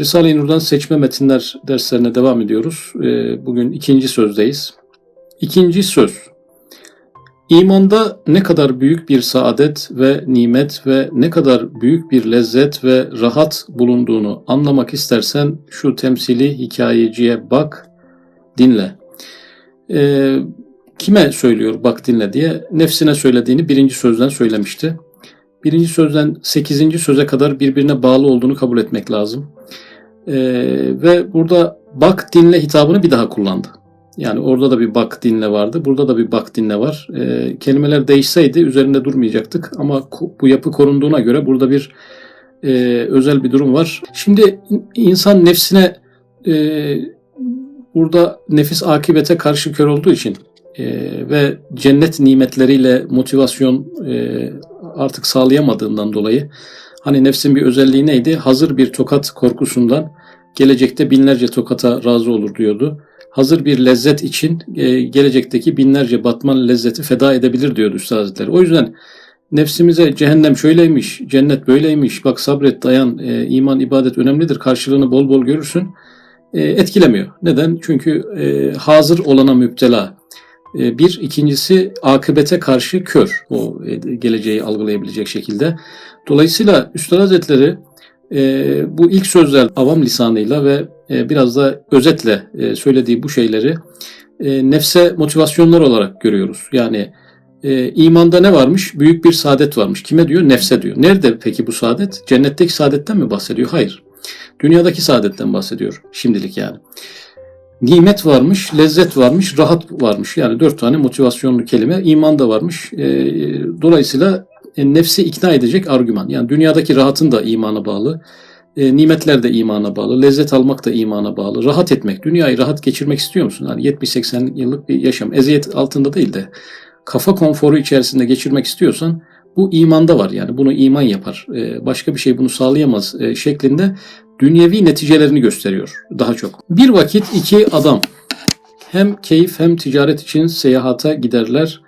Risale-i Nur'dan seçme metinler derslerine devam ediyoruz. Ee, Bugün ikinci sözdeyiz. İkinci söz. İmanda ne kadar büyük bir saadet ve nimet ve ne kadar büyük bir lezzet ve rahat bulunduğunu anlamak istersen şu temsili hikayeciye bak, dinle. Ee, kime söylüyor bak dinle diye? Nefsine söylediğini birinci sözden söylemişti. Birinci sözden sekizinci söze kadar birbirine bağlı olduğunu kabul etmek lazım. Ee, ve burada bak dinle hitabını bir daha kullandı. Yani orada da bir bak dinle vardı. Burada da bir bak dinle var. Ee, kelimeler değişseydi üzerinde durmayacaktık. Ama bu yapı korunduğuna göre burada bir e, özel bir durum var. Şimdi insan nefsine e, burada nefis akibete karşı kör olduğu için e, ve cennet nimetleriyle motivasyon e, artık sağlayamadığından dolayı hani nefsin bir özelliği neydi? Hazır bir tokat korkusundan gelecekte binlerce tokata razı olur diyordu. Hazır bir lezzet için e, gelecekteki binlerce batman lezzeti feda edebilir diyordu Üstad Hazretleri. O yüzden nefsimize cehennem şöyleymiş, cennet böyleymiş, bak sabret dayan, e, iman ibadet önemlidir, karşılığını bol bol görürsün e, etkilemiyor. Neden? Çünkü hazır olana müptela. Bir, ikincisi akıbete karşı kör o geleceği algılayabilecek şekilde. Dolayısıyla Üstad Hazretleri e, bu ilk sözler avam lisanıyla ve e, biraz da özetle e, söylediği bu şeyleri e, nefse motivasyonlar olarak görüyoruz. Yani e, imanda ne varmış? Büyük bir saadet varmış. Kime diyor? Nefse diyor. Nerede peki bu saadet? Cennetteki saadetten mi bahsediyor? Hayır. Dünyadaki saadetten bahsediyor şimdilik yani. Nimet varmış, lezzet varmış, rahat varmış. Yani dört tane motivasyonlu kelime. iman da varmış. E, dolayısıyla nefsi ikna edecek argüman. Yani dünyadaki rahatın da imana bağlı. E, nimetler de imana bağlı. Lezzet almak da imana bağlı. Rahat etmek, dünyayı rahat geçirmek istiyor musun? Yani 70-80 yıllık bir yaşam. Eziyet altında değil de kafa konforu içerisinde geçirmek istiyorsan bu imanda var. Yani bunu iman yapar. E, başka bir şey bunu sağlayamaz e, şeklinde dünyevi neticelerini gösteriyor daha çok. Bir vakit iki adam hem keyif hem ticaret için seyahata giderler.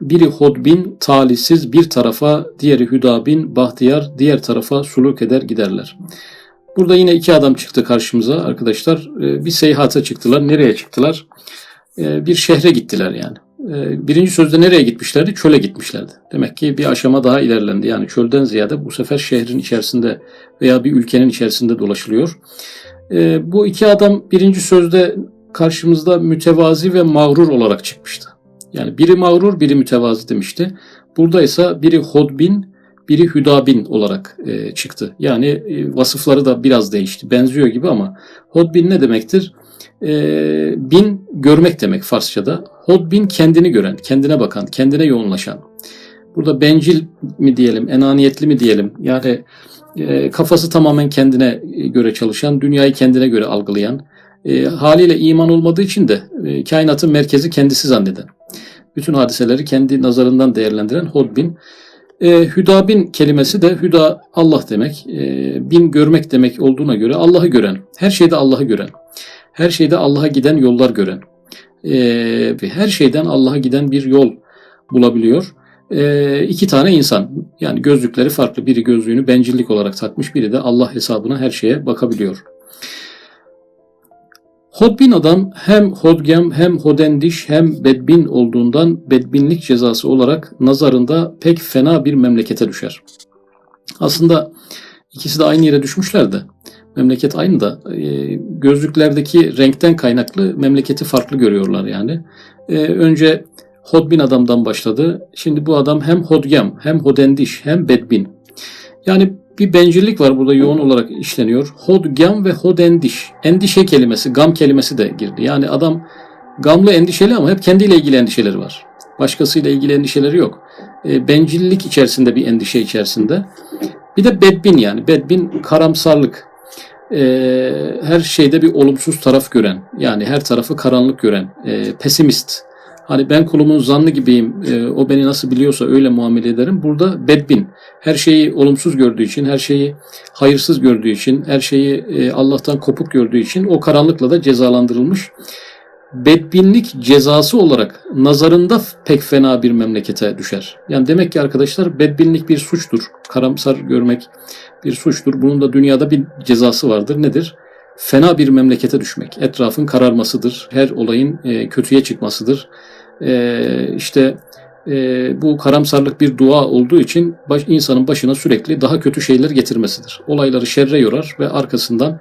Biri hodbin, talihsiz bir tarafa, diğeri hüdabin, bahtiyar diğer tarafa suluk eder giderler. Burada yine iki adam çıktı karşımıza arkadaşlar. Ee, Bir seyahate çıktılar. Nereye çıktılar? Ee, Bir şehre gittiler yani. Ee, Birinci sözde nereye gitmişlerdi? Çöle gitmişlerdi. Demek ki bir aşama daha ilerlendi. Yani çölden ziyade bu sefer şehrin içerisinde veya bir ülkenin içerisinde dolaşılıyor. Bu iki adam birinci sözde karşımızda mütevazi ve mağrur olarak çıkmıştı. Yani biri mağrur, biri mütevazi demişti. Burada ise biri hodbin, biri hüdabin olarak e, çıktı. Yani e, vasıfları da biraz değişti. Benziyor gibi ama hodbin ne demektir? E, bin görmek demek Farsçada. Hodbin kendini gören, kendine bakan, kendine yoğunlaşan. Burada bencil mi diyelim, enaniyetli mi diyelim? Yani e, kafası tamamen kendine göre çalışan, dünyayı kendine göre algılayan, e, haliyle iman olmadığı için de e, kainatın merkezi kendisi zanneden bütün hadiseleri kendi nazarından değerlendiren Hodbin. E, hüdabin kelimesi de hüda Allah demek. E, bin görmek demek olduğuna göre Allah'ı gören, her şeyde Allah'ı gören, her şeyde Allah'a giden yollar gören, e, ve her şeyden Allah'a giden bir yol bulabiliyor. E, iki tane insan, yani gözlükleri farklı. Biri gözlüğünü bencillik olarak takmış, biri de Allah hesabına her şeye bakabiliyor. Hodbin adam hem hodgem hem hodendiş hem bedbin olduğundan bedbinlik cezası olarak nazarında pek fena bir memlekete düşer. Aslında ikisi de aynı yere düşmüşler de memleket aynı da e, gözlüklerdeki renkten kaynaklı memleketi farklı görüyorlar yani. E, önce hodbin adamdan başladı. Şimdi bu adam hem hodgem hem hodendiş hem bedbin. Yani bir bencillik var burada yoğun olarak işleniyor. Hodgam ve hodendiş. Endişe kelimesi, gam kelimesi de girdi. Yani adam gamlı endişeli ama hep kendiyle ilgili endişeleri var. Başkasıyla ilgili endişeleri yok. E, bencillik içerisinde bir endişe içerisinde. Bir de bedbin yani. Bedbin karamsarlık. E, her şeyde bir olumsuz taraf gören. Yani her tarafı karanlık gören. E, pesimist. Hani ben kulumun zannı gibiyim, e, o beni nasıl biliyorsa öyle muamele ederim. Burada bedbin, her şeyi olumsuz gördüğü için, her şeyi hayırsız gördüğü için, her şeyi e, Allah'tan kopuk gördüğü için o karanlıkla da cezalandırılmış. bedbinlik cezası olarak nazarında pek fena bir memlekete düşer. Yani demek ki arkadaşlar bedbinlik bir suçtur. Karamsar görmek bir suçtur. Bunun da dünyada bir cezası vardır. Nedir? Fena bir memlekete düşmek. Etrafın kararmasıdır. Her olayın e, kötüye çıkmasıdır. E, işte e, bu karamsarlık bir dua olduğu için baş, insanın başına sürekli daha kötü şeyler getirmesidir. Olayları şerre yorar ve arkasından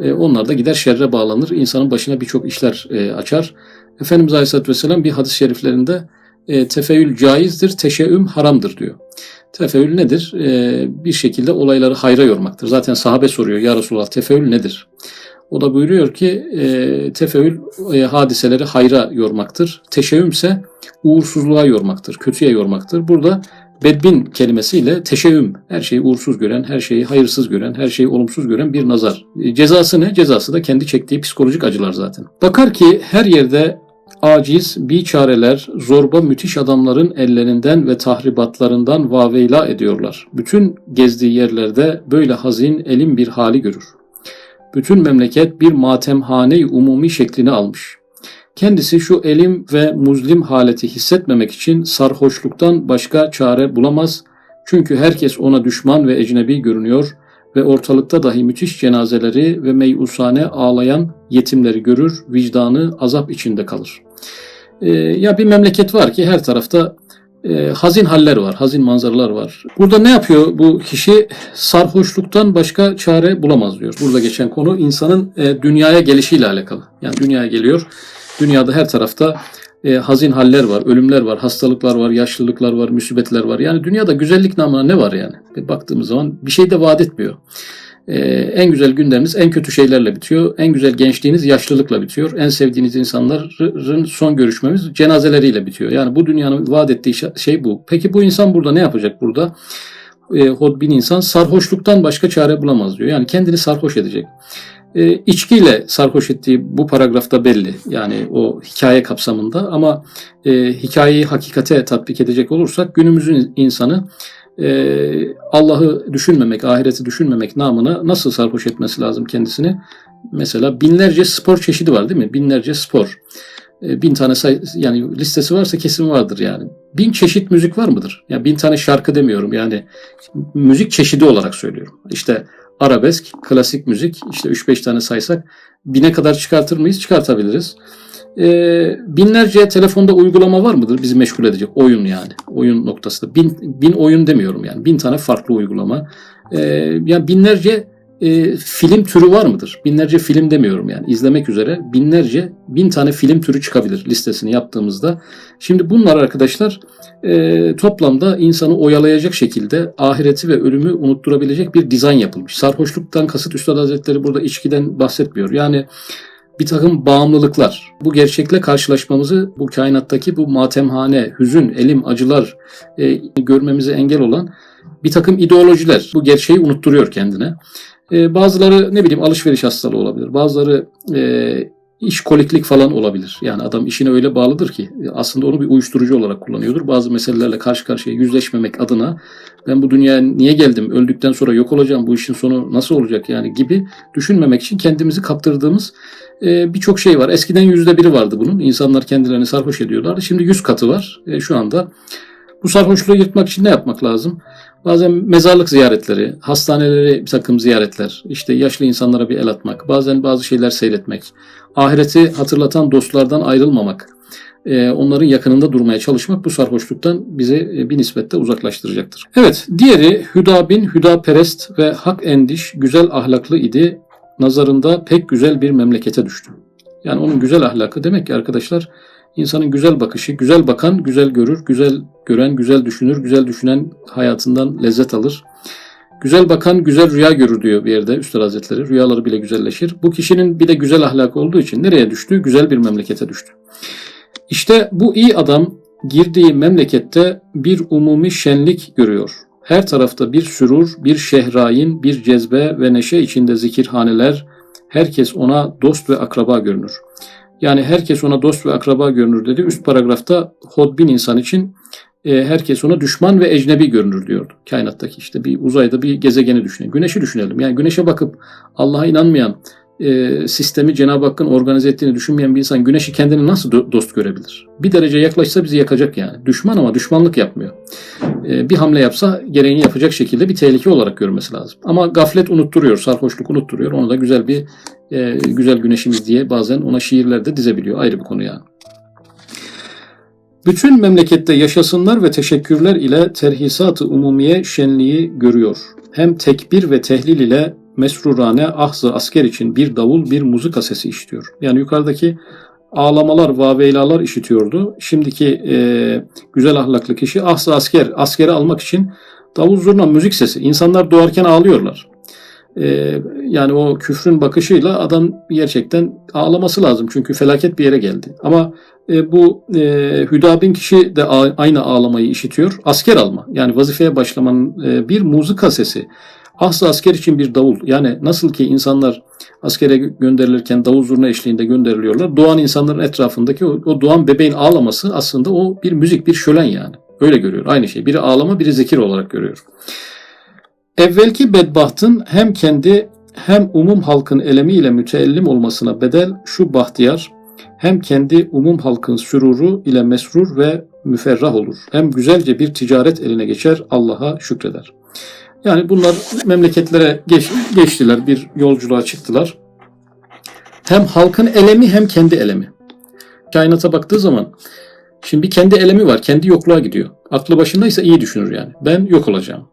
e, onlar da gider şerre bağlanır. İnsanın başına birçok işler e, açar. Efendimiz Aleyhisselatü Vesselam bir hadis-i şeriflerinde e, tefeül caizdir, teşeüm haramdır diyor. Tefeül nedir? E, bir şekilde olayları hayra yormaktır. Zaten sahabe soruyor ya Resulallah tefeül nedir? O da buyuruyor ki e, tefeül e, hadiseleri hayra yormaktır. Teşeüm ise uğursuzluğa yormaktır, kötüye yormaktır. Burada bedbin kelimesiyle teşeüm, her şeyi uğursuz gören, her şeyi hayırsız gören, her şeyi olumsuz gören bir nazar. E, cezası ne? Cezası da kendi çektiği psikolojik acılar zaten. Bakar ki her yerde aciz, biçareler, zorba müthiş adamların ellerinden ve tahribatlarından vaveyla ediyorlar. Bütün gezdiği yerlerde böyle hazin, elim bir hali görür. Bütün memleket bir matemhane umumi şeklini almış. Kendisi şu elim ve muzlim haleti hissetmemek için sarhoşluktan başka çare bulamaz. Çünkü herkes ona düşman ve ecnebi görünüyor ve ortalıkta dahi müthiş cenazeleri ve meyusane ağlayan yetimleri görür, vicdanı azap içinde kalır. Ee, ya bir memleket var ki her tarafta e, hazin haller var, hazin manzaralar var. Burada ne yapıyor bu kişi? Sarhoşluktan başka çare bulamaz diyor. Burada geçen konu insanın e, dünyaya gelişiyle alakalı. Yani dünyaya geliyor. Dünyada her tarafta e, hazin haller var, ölümler var, hastalıklar var, yaşlılıklar var, musibetler var. Yani dünyada güzellik namına ne var yani? E, baktığımız zaman bir şey de vaat etmiyor. Ee, en güzel günleriniz en kötü şeylerle bitiyor. En güzel gençliğiniz yaşlılıkla bitiyor. En sevdiğiniz insanların son görüşmemiz cenazeleriyle bitiyor. Yani bu dünyanın vaat ettiği şey bu. Peki bu insan burada ne yapacak burada? Ee, hodbin insan sarhoşluktan başka çare bulamaz diyor. Yani kendini sarhoş edecek. Ee, içkiyle sarhoş ettiği bu paragrafta belli. Yani o hikaye kapsamında ama e, hikayeyi hakikate tatbik edecek olursak günümüzün insanı e, Allah'ı düşünmemek, ahireti düşünmemek namına nasıl sarhoş etmesi lazım kendisini? Mesela binlerce spor çeşidi var değil mi? Binlerce spor. E, bin tane say yani listesi varsa kesin vardır yani. Bin çeşit müzik var mıdır? Yani bin tane şarkı demiyorum yani müzik çeşidi olarak söylüyorum. İşte arabesk, klasik müzik işte 3-5 tane saysak bine kadar çıkartır mıyız? Çıkartabiliriz e, binlerce telefonda uygulama var mıdır bizi meşgul edecek? Oyun yani. Oyun noktasında. Bin, bin oyun demiyorum yani. Bin tane farklı uygulama. E, yani binlerce e, film türü var mıdır? Binlerce film demiyorum yani. izlemek üzere binlerce, bin tane film türü çıkabilir listesini yaptığımızda. Şimdi bunlar arkadaşlar e, toplamda insanı oyalayacak şekilde ahireti ve ölümü unutturabilecek bir dizayn yapılmış. Sarhoşluktan kasıt Üstad Hazretleri burada içkiden bahsetmiyor. Yani bir takım bağımlılıklar. Bu gerçekle karşılaşmamızı bu kainattaki bu matemhane, hüzün, elim, acılar e, görmemize engel olan bir takım ideolojiler bu gerçeği unutturuyor kendine. E, bazıları ne bileyim alışveriş hastalığı olabilir. Bazıları e, iş koliklik falan olabilir. Yani adam işine öyle bağlıdır ki aslında onu bir uyuşturucu olarak kullanıyordur. Bazı meselelerle karşı karşıya yüzleşmemek adına ben bu dünyaya niye geldim, öldükten sonra yok olacağım, bu işin sonu nasıl olacak yani gibi düşünmemek için kendimizi kaptırdığımız e, birçok şey var. Eskiden yüzde biri vardı bunun. İnsanlar kendilerini sarhoş ediyorlardı. Şimdi yüz katı var e, şu anda. Bu sarhoşluğu yırtmak için ne yapmak lazım? Bazen mezarlık ziyaretleri, hastaneleri bir takım ziyaretler, işte yaşlı insanlara bir el atmak, bazen bazı şeyler seyretmek, ahireti hatırlatan dostlardan ayrılmamak, e, onların yakınında durmaya çalışmak bu sarhoşluktan bizi e, bir nispette uzaklaştıracaktır. Evet, diğeri Hüda bin Hüda Perest ve hak endiş, güzel ahlaklı idi. Nazarında pek güzel bir memlekete düştü. Yani onun güzel ahlakı demek ki arkadaşlar insanın güzel bakışı, güzel bakan güzel görür, güzel gören güzel düşünür, güzel düşünen hayatından lezzet alır. Güzel bakan güzel rüya görür diyor bir yerde Üstad Hazretleri. Rüyaları bile güzelleşir. Bu kişinin bir de güzel ahlakı olduğu için nereye düştü? Güzel bir memlekete düştü. İşte bu iyi adam girdiği memlekette bir umumi şenlik görüyor. Her tarafta bir sürur, bir şehrayin, bir cezbe ve neşe içinde zikirhaneler, herkes ona dost ve akraba görünür. Yani herkes ona dost ve akraba görünür dedi. Üst paragrafta hodbin insan için e, herkes ona düşman ve ecnebi görünür diyordu. Kainattaki işte bir uzayda bir gezegeni düşünelim. Güneşi düşünelim. Yani güneşe bakıp Allah'a inanmayan e, sistemi Cenab-ı Hakk'ın organize ettiğini düşünmeyen bir insan güneşi kendini nasıl do- dost görebilir? Bir derece yaklaşsa bizi yakacak yani. Düşman ama düşmanlık yapmıyor. E, bir hamle yapsa gereğini yapacak şekilde bir tehlike olarak görmesi lazım. Ama gaflet unutturuyor, sarhoşluk unutturuyor. Onu da güzel bir e, güzel güneşimiz diye bazen ona şiirler de dizebiliyor. Ayrı bir konu yani. Bütün memlekette yaşasınlar ve teşekkürler ile terhisat-ı umumiye şenliği görüyor. Hem tekbir ve tehlil ile mesrurane ahzı asker için bir davul bir muzika sesi işitiyor. Yani yukarıdaki ağlamalar, vaveylalar işitiyordu. Şimdiki e, güzel ahlaklı kişi ahzı asker, askeri almak için davul zurna müzik sesi. İnsanlar doğarken ağlıyorlar. E, yani o küfrün bakışıyla adam gerçekten ağlaması lazım. Çünkü felaket bir yere geldi. Ama e, bu e, Hüdabin kişi de aynı ağlamayı işitiyor. Asker alma. Yani vazifeye başlamanın e, bir muzika sesi. Aslı asker için bir davul. Yani nasıl ki insanlar askere gönderilirken davul zurna eşliğinde gönderiliyorlar. Doğan insanların etrafındaki o, o doğan bebeğin ağlaması aslında o bir müzik, bir şölen yani. Öyle görüyor. Aynı şey. Biri ağlama, biri zikir olarak görüyor. Evvelki bedbahtın hem kendi hem umum halkın elemiyle müteellim olmasına bedel şu bahtiyar hem kendi umum halkın süruru ile mesrur ve müferrah olur. Hem güzelce bir ticaret eline geçer, Allah'a şükreder. Yani bunlar memleketlere geç, geçtiler, bir yolculuğa çıktılar. Hem halkın elemi hem kendi elemi. Kainata baktığı zaman şimdi bir kendi elemi var, kendi yokluğa gidiyor. Aklı başındaysa iyi düşünür yani. Ben yok olacağım.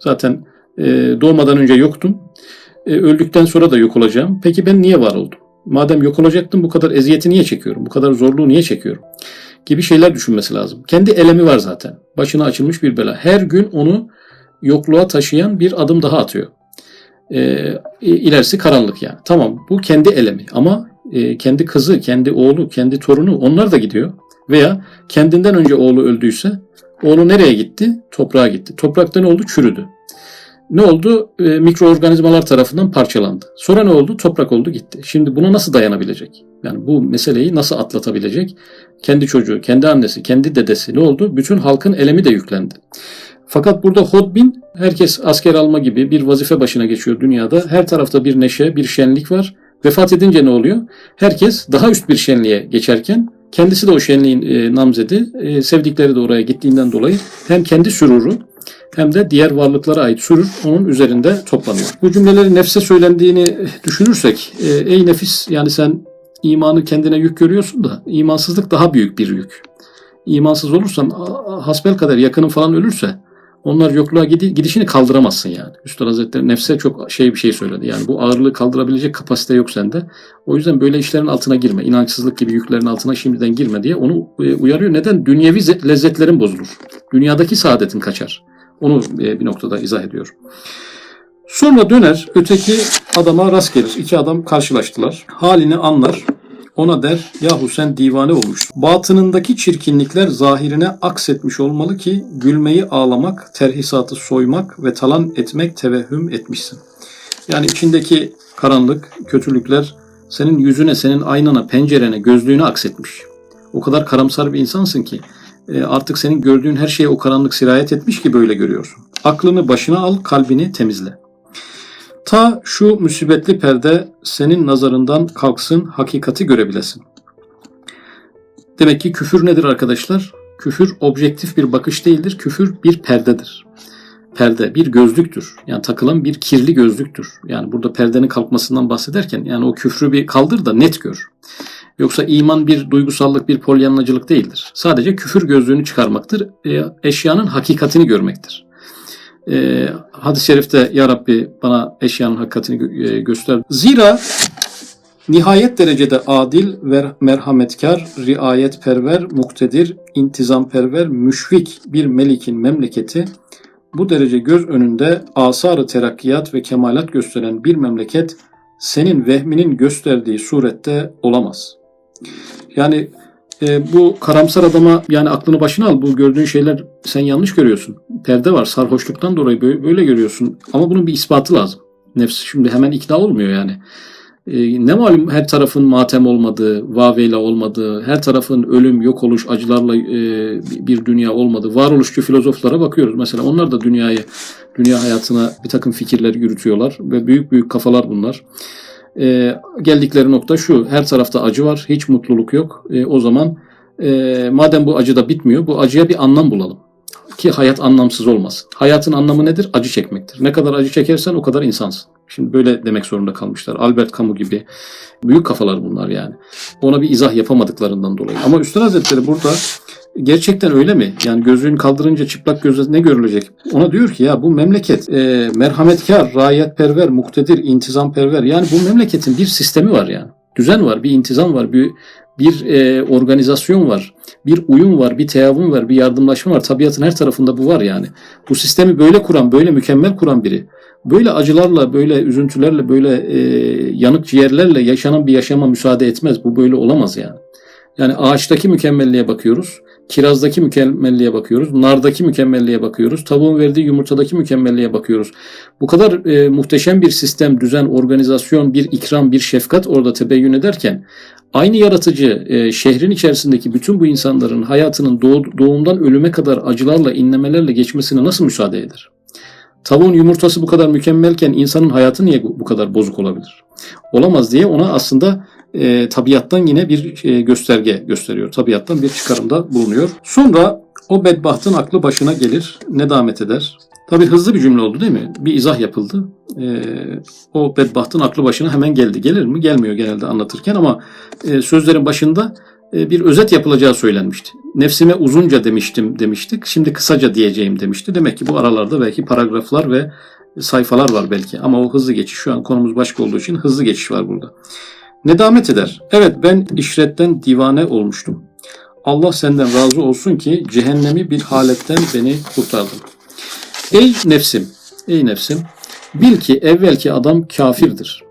Zaten e, doğmadan önce yoktum. E, öldükten sonra da yok olacağım. Peki ben niye var oldum? Madem yok olacaktım bu kadar eziyeti niye çekiyorum? Bu kadar zorluğu niye çekiyorum? Gibi şeyler düşünmesi lazım. Kendi elemi var zaten. Başına açılmış bir bela. Her gün onu yokluğa taşıyan bir adım daha atıyor. E, ilerisi karanlık yani. Tamam bu kendi elemi ama e, kendi kızı, kendi oğlu, kendi torunu onlar da gidiyor. Veya kendinden önce oğlu öldüyse oğlu nereye gitti? Toprağa gitti. Toprakta ne oldu? Çürüdü. Ne oldu? E, mikroorganizmalar tarafından parçalandı. Sonra ne oldu? Toprak oldu gitti. Şimdi buna nasıl dayanabilecek? Yani bu meseleyi nasıl atlatabilecek? Kendi çocuğu, kendi annesi, kendi dedesi ne oldu? Bütün halkın elemi de yüklendi. Fakat burada Hodbin herkes asker alma gibi bir vazife başına geçiyor dünyada. Her tarafta bir neşe, bir şenlik var. Vefat edince ne oluyor? Herkes daha üst bir şenliğe geçerken kendisi de o şenliğin e, namzedi. E, sevdikleri de oraya gittiğinden dolayı hem kendi süruru hem de diğer varlıklara ait sürür onun üzerinde toplanıyor. Bu cümleleri nefse söylendiğini düşünürsek, e, ey nefis yani sen imanı kendine yük görüyorsun da imansızlık daha büyük bir yük. İmansız olursan hasbel kadar yakının falan ölürse onlar yokluğa gidişini kaldıramazsın yani. Üstad Hazretleri nefse çok şey bir şey söyledi. Yani bu ağırlığı kaldırabilecek kapasite yok sende. O yüzden böyle işlerin altına girme. İnançsızlık gibi yüklerin altına şimdiden girme diye onu uyarıyor. Neden? Dünyevi lezzetlerin bozulur. Dünyadaki saadetin kaçar. Onu bir noktada izah ediyor. Sonra döner öteki adama rast gelir. İki adam karşılaştılar. Halini anlar. Ona der yahu sen divane olmuşsun. Batınındaki çirkinlikler zahirine aksetmiş olmalı ki gülmeyi ağlamak, terhisatı soymak ve talan etmek tevehhüm etmişsin. Yani içindeki karanlık, kötülükler senin yüzüne, senin aynana, pencerene, gözlüğüne aksetmiş. O kadar karamsar bir insansın ki artık senin gördüğün her şeye o karanlık sirayet etmiş ki böyle görüyorsun. Aklını başına al, kalbini temizle. Ta şu musibetli perde senin nazarından kalksın, hakikati görebilesin. Demek ki küfür nedir arkadaşlar? Küfür objektif bir bakış değildir. Küfür bir perdedir. Perde bir gözlüktür. Yani takılan bir kirli gözlüktür. Yani burada perdenin kalkmasından bahsederken yani o küfrü bir kaldır da net gör. Yoksa iman bir duygusallık, bir polyanlacılık değildir. Sadece küfür gözlüğünü çıkarmaktır. E, eşyanın hakikatini görmektir. E, hadis-i şerifte Ya Rabbi bana eşyanın hakikatini e, göster. Zira nihayet derecede adil ve merhametkar, riayetperver, muktedir, intizamperver, müşfik bir melikin memleketi bu derece göz önünde asarı terakkiyat ve kemalat gösteren bir memleket senin vehminin gösterdiği surette olamaz. Yani e, bu karamsar adama yani aklını başına al bu gördüğün şeyler sen yanlış görüyorsun. Perde var sarhoşluktan dolayı böyle, böyle görüyorsun ama bunun bir ispatı lazım. Nefs şimdi hemen ikna olmuyor yani. E, ne malum her tarafın matem olmadığı, vaveyla olmadığı, her tarafın ölüm, yok oluş, acılarla e, bir dünya olmadığı, varoluşçu filozoflara bakıyoruz. Mesela onlar da dünyayı, dünya hayatına bir takım fikirler yürütüyorlar ve büyük büyük kafalar bunlar. E, geldikleri nokta şu, her tarafta acı var, hiç mutluluk yok. E, o zaman e, madem bu acı da bitmiyor, bu acıya bir anlam bulalım. Ki hayat anlamsız olmaz. Hayatın anlamı nedir? Acı çekmektir. Ne kadar acı çekersen o kadar insansın. Şimdi böyle demek zorunda kalmışlar. Albert Camus gibi büyük kafalar bunlar yani. Ona bir izah yapamadıklarından dolayı. Ama Üstad Hazretleri burada gerçekten öyle mi? Yani gözlüğünü kaldırınca çıplak gözle ne görülecek? Ona diyor ki ya bu memleket e, merhametkar, raiyetperver, muktedir, intizamperver. Yani bu memleketin bir sistemi var yani. Düzen var, bir intizam var, bir bir e, organizasyon var, bir uyum var, bir teavun var, bir yardımlaşma var. Tabiatın her tarafında bu var yani. Bu sistemi böyle kuran, böyle mükemmel kuran biri, böyle acılarla, böyle üzüntülerle, böyle e, yanık ciğerlerle yaşanan bir yaşama müsaade etmez. Bu böyle olamaz yani. Yani ağaçtaki mükemmelliğe bakıyoruz, kirazdaki mükemmelliğe bakıyoruz, nardaki mükemmelliğe bakıyoruz, tavuğun verdiği yumurtadaki mükemmelliğe bakıyoruz. Bu kadar e, muhteşem bir sistem, düzen, organizasyon, bir ikram, bir şefkat orada tebeyyün ederken aynı yaratıcı e, şehrin içerisindeki bütün bu insanların hayatının doğ, doğumdan ölüme kadar acılarla, inlemelerle geçmesine nasıl müsaade eder? Tavuğun yumurtası bu kadar mükemmelken insanın hayatı niye bu, bu kadar bozuk olabilir? Olamaz diye ona aslında e, tabiattan yine bir e, gösterge gösteriyor. Tabiattan bir çıkarımda bulunuyor. Sonra o bedbahtın aklı başına gelir, nedamet eder. Tabi hızlı bir cümle oldu değil mi? Bir izah yapıldı. E, o bedbahtın aklı başına hemen geldi. Gelir mi? Gelmiyor genelde anlatırken ama e, sözlerin başında e, bir özet yapılacağı söylenmişti. Nefsime uzunca demiştim demiştik. Şimdi kısaca diyeceğim demişti. Demek ki bu aralarda belki paragraflar ve sayfalar var belki. Ama o hızlı geçiş şu an konumuz başka olduğu için hızlı geçiş var burada. Nedamet eder. Evet ben işretten divane olmuştum. Allah senden razı olsun ki cehennemi bir haletten beni kurtardın. Ey nefsim, ey nefsim, bil ki evvelki adam kafirdir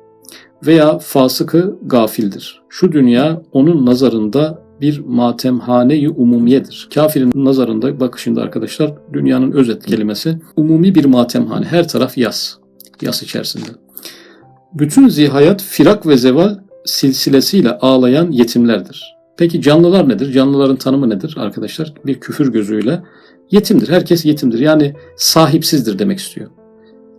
veya fasıkı gafildir. Şu dünya onun nazarında bir matemhane-i umumiyedir. Kafirin nazarında bakışında arkadaşlar dünyanın özet kelimesi umumi bir matemhane. Her taraf yas. Yas içerisinde. Bütün zihayat firak ve zeval silsilesiyle ağlayan yetimlerdir. Peki canlılar nedir? Canlıların tanımı nedir arkadaşlar? Bir küfür gözüyle yetimdir. Herkes yetimdir. Yani sahipsizdir demek istiyor.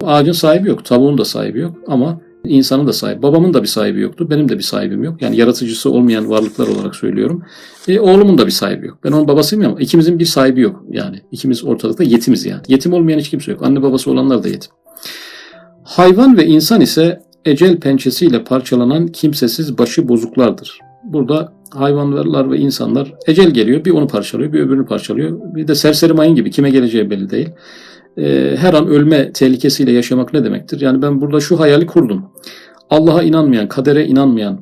Ağacın sahibi yok, tavuğun da sahibi yok ama insanın da sahibi. Babamın da bir sahibi yoktu. Benim de bir sahibim yok. Yani yaratıcısı olmayan varlıklar olarak söylüyorum. E, oğlumun da bir sahibi yok. Ben onun babasıyım ama ikimizin bir sahibi yok. Yani ikimiz ortalıkta yetimiz yani. Yetim olmayan hiç kimse yok. Anne babası olanlar da yetim. Hayvan ve insan ise ecel pençesiyle parçalanan kimsesiz başı bozuklardır. Burada hayvanlar ve insanlar ecel geliyor bir onu parçalıyor bir öbürünü parçalıyor. Bir de serseri mayın gibi kime geleceği belli değil. Ee, her an ölme tehlikesiyle yaşamak ne demektir? Yani ben burada şu hayali kurdum. Allah'a inanmayan, kadere inanmayan,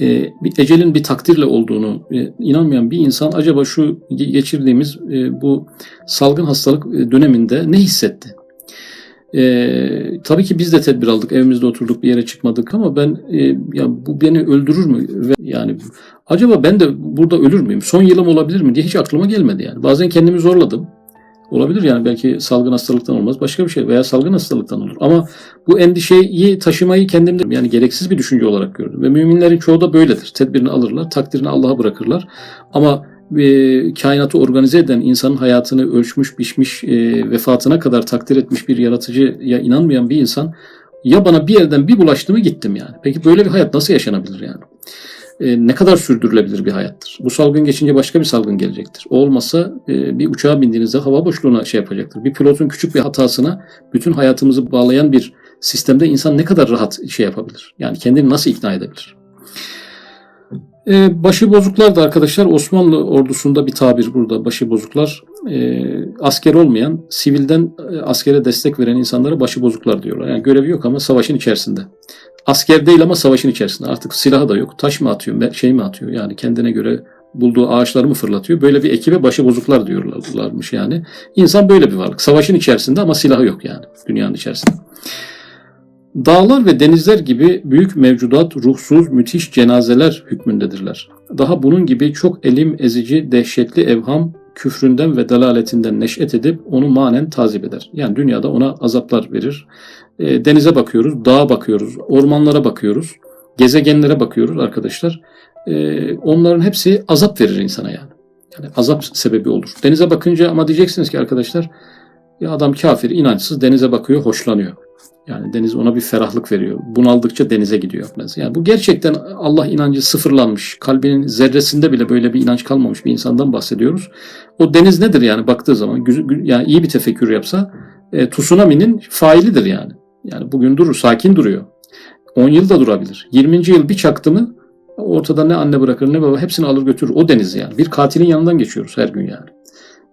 e, ecelin bir takdirle olduğunu e, inanmayan bir insan acaba şu geçirdiğimiz e, bu salgın hastalık e, döneminde ne hissetti? E, tabii ki biz de tedbir aldık. Evimizde oturduk bir yere çıkmadık ama ben e, ya bu beni öldürür mü? Ve yani acaba ben de burada ölür müyüm? Son yılım olabilir mi diye hiç aklıma gelmedi yani. Bazen kendimi zorladım. Olabilir yani belki salgın hastalıktan olmaz başka bir şey veya salgın hastalıktan olur. Ama bu endişeyi taşımayı kendimde yani gereksiz bir düşünce olarak gördüm. Ve müminlerin çoğu da böyledir. Tedbirini alırlar, takdirini Allah'a bırakırlar. Ama e, kainatı organize eden, insanın hayatını ölçmüş, biçmiş, e, vefatına kadar takdir etmiş bir yaratıcıya inanmayan bir insan ya bana bir yerden bir bulaştı mı gittim yani. Peki böyle bir hayat nasıl yaşanabilir yani? E, ne kadar sürdürülebilir bir hayattır? Bu salgın geçince başka bir salgın gelecektir. O olmazsa e, bir uçağa bindiğinizde hava boşluğuna şey yapacaktır. Bir pilotun küçük bir hatasına bütün hayatımızı bağlayan bir sistemde insan ne kadar rahat şey yapabilir? Yani kendini nasıl ikna edebilir? E, başı bozuklar da arkadaşlar Osmanlı ordusunda bir tabir burada. Başı bozuklar e, asker olmayan, sivilden e, askere destek veren insanlara başı bozuklar diyorlar. Yani görevi yok ama savaşın içerisinde. Asker değil ama savaşın içerisinde. Artık silahı da yok. Taş mı atıyor, şey mi atıyor? Yani kendine göre bulduğu ağaçları mı fırlatıyor? Böyle bir ekibe başı bozuklar diyorlarmış yani. İnsan böyle bir varlık. Savaşın içerisinde ama silahı yok yani dünyanın içerisinde. Dağlar ve denizler gibi büyük mevcudat ruhsuz müthiş cenazeler hükmündedirler. Daha bunun gibi çok elim ezici dehşetli evham küfründen ve dalaletinden neşet edip onu manen tazip eder. Yani dünyada ona azaplar verir. E, denize bakıyoruz, dağa bakıyoruz, ormanlara bakıyoruz, gezegenlere bakıyoruz arkadaşlar. E, onların hepsi azap verir insana yani. Yani azap sebebi olur. Denize bakınca ama diyeceksiniz ki arkadaşlar Ya adam kafir, inançsız denize bakıyor, hoşlanıyor. Yani deniz ona bir ferahlık veriyor. Bunaldıkça denize gidiyor. Yani bu gerçekten Allah inancı sıfırlanmış. Kalbinin zerresinde bile böyle bir inanç kalmamış bir insandan bahsediyoruz. O deniz nedir yani baktığı zaman? Yani iyi bir tefekkür yapsa e, tsunami'nin failidir yani. Yani bugün durur, sakin duruyor. 10 yıl da durabilir. 20. yıl bir çaktı mı ortada ne anne bırakır ne baba hepsini alır götürür. O deniz yani. Bir katilin yanından geçiyoruz her gün yani.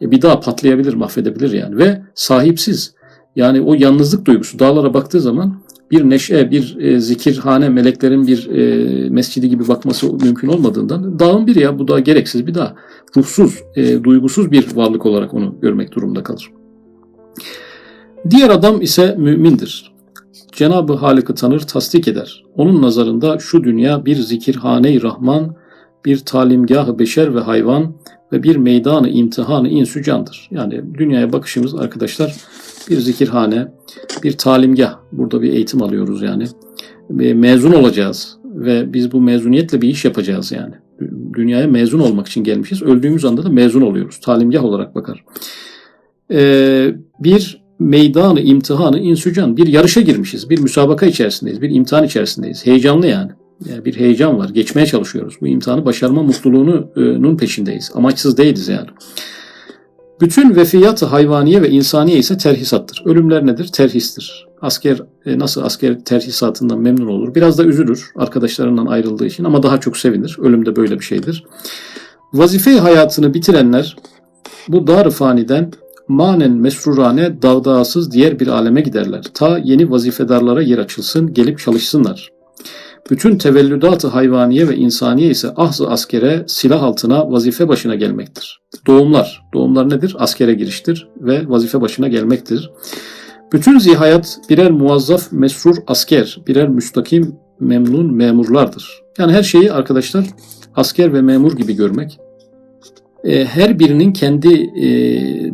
E, bir daha patlayabilir, mahvedebilir yani. Ve sahipsiz. Yani o yalnızlık duygusu dağlara baktığı zaman bir neşe, bir e, zikirhane, meleklerin bir e, mescidi gibi bakması mümkün olmadığından dağın bir ya bu da gereksiz bir dağ. Ruhsuz, e, duygusuz bir varlık olarak onu görmek durumunda kalır. Diğer adam ise mümindir. Cenab-ı Halık'ı tanır, tasdik eder. Onun nazarında şu dünya bir zikirhane-i Rahman, bir talimgah-ı beşer ve hayvan ve bir meydanı imtihanı insü candır. Yani dünyaya bakışımız arkadaşlar bir zikirhane, bir talimgah. Burada bir eğitim alıyoruz yani. Mezun olacağız ve biz bu mezuniyetle bir iş yapacağız yani. Dünyaya mezun olmak için gelmişiz. Öldüğümüz anda da mezun oluyoruz. Talimgah olarak bakar. Ee, bir meydanı, imtihanı, insücan. Bir yarışa girmişiz. Bir müsabaka içerisindeyiz. Bir imtihan içerisindeyiz. Heyecanlı yani. Yani bir heyecan var. Geçmeye çalışıyoruz. Bu imtihanı başarma mutluluğunun peşindeyiz. Amaçsız değiliz yani. Bütün vefiyat hayvaniye ve insaniye ise terhisattır. Ölümler nedir? Terhistir. Asker e, nasıl asker terhisatından memnun olur? Biraz da üzülür arkadaşlarından ayrıldığı için ama daha çok sevinir. Ölüm de böyle bir şeydir. Vazife hayatını bitirenler bu dar faniden manen mesrurane dağdağsız diğer bir aleme giderler. Ta yeni vazifedarlara yer açılsın, gelip çalışsınlar. Bütün tevellüdat-ı hayvaniye ve insaniye ise ahz-ı askere silah altına vazife başına gelmektir. Doğumlar, doğumlar nedir? Askere giriştir ve vazife başına gelmektir. Bütün zihayat birer muazzaf mesrur asker, birer müstakim memnun memurlardır. Yani her şeyi arkadaşlar asker ve memur gibi görmek. E, her birinin kendi e,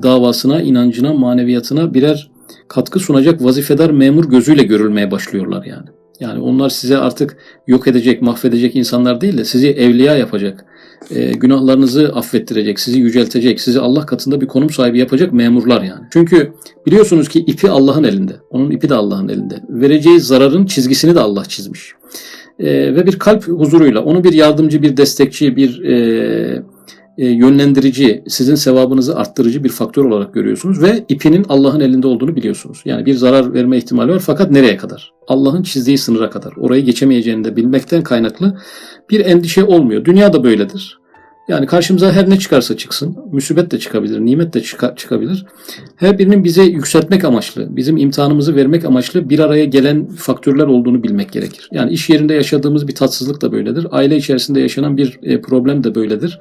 davasına, inancına, maneviyatına birer katkı sunacak vazifedar memur gözüyle görülmeye başlıyorlar yani. Yani onlar size artık yok edecek, mahvedecek insanlar değil de sizi evliya yapacak, e, günahlarınızı affettirecek, sizi yüceltecek, sizi Allah katında bir konum sahibi yapacak memurlar yani. Çünkü biliyorsunuz ki ipi Allah'ın elinde. Onun ipi de Allah'ın elinde. Vereceği zararın çizgisini de Allah çizmiş. E, ve bir kalp huzuruyla onu bir yardımcı, bir destekçi, bir e, e, yönlendirici, sizin sevabınızı arttırıcı bir faktör olarak görüyorsunuz ve ipinin Allah'ın elinde olduğunu biliyorsunuz. Yani bir zarar verme ihtimali var fakat nereye kadar? Allah'ın çizdiği sınıra kadar. Orayı geçemeyeceğini de bilmekten kaynaklı bir endişe olmuyor. Dünya da böyledir. Yani karşımıza her ne çıkarsa çıksın, müsibet de çıkabilir, nimet de çıka, çıkabilir. Her birinin bize yükseltmek amaçlı, bizim imtihanımızı vermek amaçlı bir araya gelen faktörler olduğunu bilmek gerekir. Yani iş yerinde yaşadığımız bir tatsızlık da böyledir. Aile içerisinde yaşanan bir e, problem de böyledir.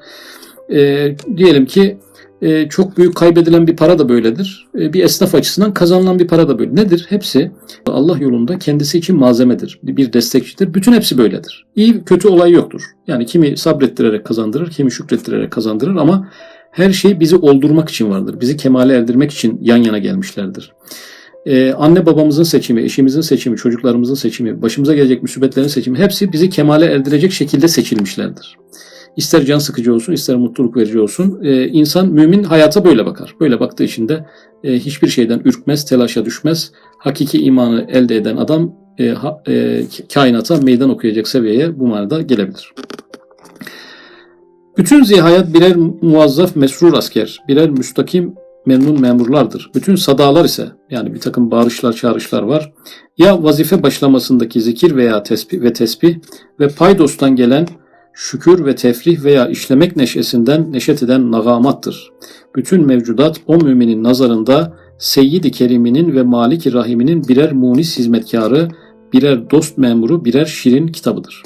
E, diyelim ki e, çok büyük kaybedilen bir para da böyledir. E, bir esnaf açısından kazanılan bir para da böyle. Nedir? Hepsi Allah yolunda kendisi için malzemedir. Bir destekçidir. Bütün hepsi böyledir. İyi kötü olay yoktur. Yani kimi sabrettirerek kazandırır, kimi şükrettirerek kazandırır ama her şey bizi oldurmak için vardır. Bizi kemale erdirmek için yan yana gelmişlerdir. Ee, anne babamızın seçimi, eşimizin seçimi, çocuklarımızın seçimi, başımıza gelecek müsibetlerin seçimi hepsi bizi kemale erdirecek şekilde seçilmişlerdir. İster can sıkıcı olsun, ister mutluluk verici olsun. E, insan mümin hayata böyle bakar. Böyle baktığı için de e, hiçbir şeyden ürkmez, telaşa düşmez. Hakiki imanı elde eden adam e, ha, e, kainata meydan okuyacak seviyeye bu manada gelebilir. Bütün zihayat birer muazzaf mesrur asker, birer müstakim memnun memurlardır. Bütün sadalar ise yani bir takım bağırışlar çağrışlar var. Ya vazife başlamasındaki zikir veya tesbih ve tesbih ve paydostan gelen şükür ve tefrih veya işlemek neşesinden neşet eden nagamattır. Bütün mevcudat o müminin nazarında Seyyid-i Kerim'inin ve Malik-i Rahim'inin birer munis hizmetkarı, birer dost memuru, birer şirin kitabıdır.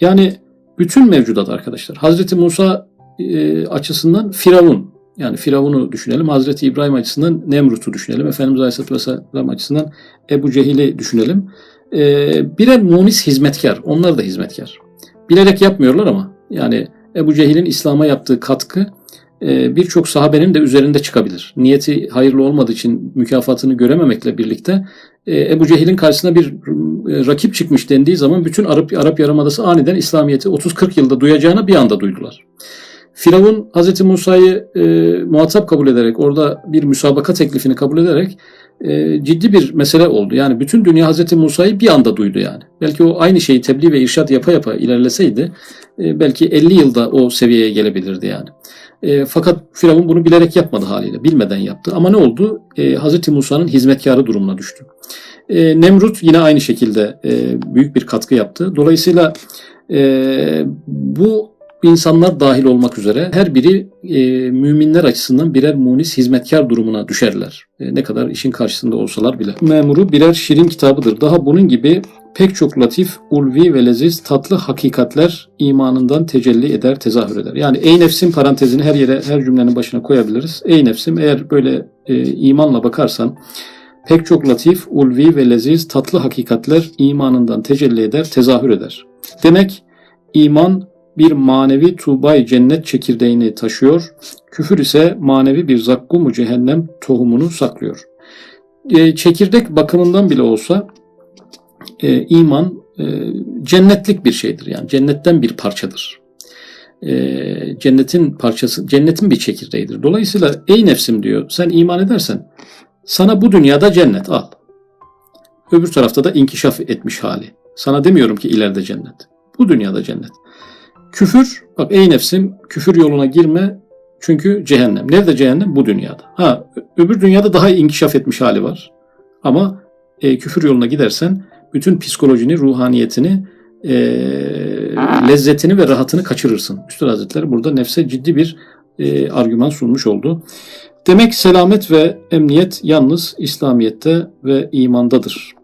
Yani bütün mevcudat arkadaşlar. Hazreti Musa e, açısından Firavun, yani Firavun'u düşünelim. Hazreti İbrahim açısından Nemrut'u düşünelim. Efendimiz Aleyhisselatü Vesselam açısından Ebu Cehil'i düşünelim. E, birer munis hizmetkar. Onlar da hizmetkar. Bilerek yapmıyorlar ama yani Ebu Cehil'in İslam'a yaptığı katkı e, birçok sahabenin de üzerinde çıkabilir. Niyeti hayırlı olmadığı için mükafatını görememekle birlikte e, Ebu Cehil'in karşısına bir e, rakip çıkmış dendiği zaman bütün Arap, Arap Yarımadası aniden İslamiyet'i 30-40 yılda duyacağını bir anda duydular. Firavun Hz. Musa'yı e, muhatap kabul ederek, orada bir müsabaka teklifini kabul ederek e, ciddi bir mesele oldu. Yani bütün dünya Hz. Musa'yı bir anda duydu yani. Belki o aynı şeyi tebliğ ve irşat yapa yapa ilerleseydi e, belki 50 yılda o seviyeye gelebilirdi yani. E, fakat Firavun bunu bilerek yapmadı haliyle. Bilmeden yaptı. Ama ne oldu? E, Hz. Musa'nın hizmetkarı durumuna düştü. E, Nemrut yine aynı şekilde e, büyük bir katkı yaptı. Dolayısıyla e, bu insanlar dahil olmak üzere her biri e, müminler açısından birer munis hizmetkar durumuna düşerler. E, ne kadar işin karşısında olsalar bile. Memuru birer şirin kitabıdır. Daha bunun gibi pek çok latif, ulvi ve leziz tatlı hakikatler imanından tecelli eder, tezahür eder. Yani ey nefsim parantezini her yere, her cümlenin başına koyabiliriz. Ey nefsim eğer böyle e, imanla bakarsan pek çok latif, ulvi ve leziz tatlı hakikatler imanından tecelli eder, tezahür eder. Demek iman bir manevi tuğbay cennet çekirdeğini taşıyor, küfür ise manevi bir zakkumu cehennem tohumunu saklıyor. E, çekirdek bakımından bile olsa e, iman e, cennetlik bir şeydir yani cennetten bir parçadır. E, cennetin parçası, cennetin bir çekirdeğidir. Dolayısıyla ey nefsim diyor sen iman edersen sana bu dünyada cennet al. Öbür tarafta da inkişaf etmiş hali. Sana demiyorum ki ileride cennet. Bu dünyada cennet. Küfür, bak ey nefsim küfür yoluna girme çünkü cehennem. Nerede cehennem? Bu dünyada. Ha öbür dünyada daha inkişaf etmiş hali var. Ama e, küfür yoluna gidersen bütün psikolojini, ruhaniyetini, e, lezzetini ve rahatını kaçırırsın. Üstad Hazretleri burada nefse ciddi bir e, argüman sunmuş oldu. Demek selamet ve emniyet yalnız İslamiyet'te ve imandadır.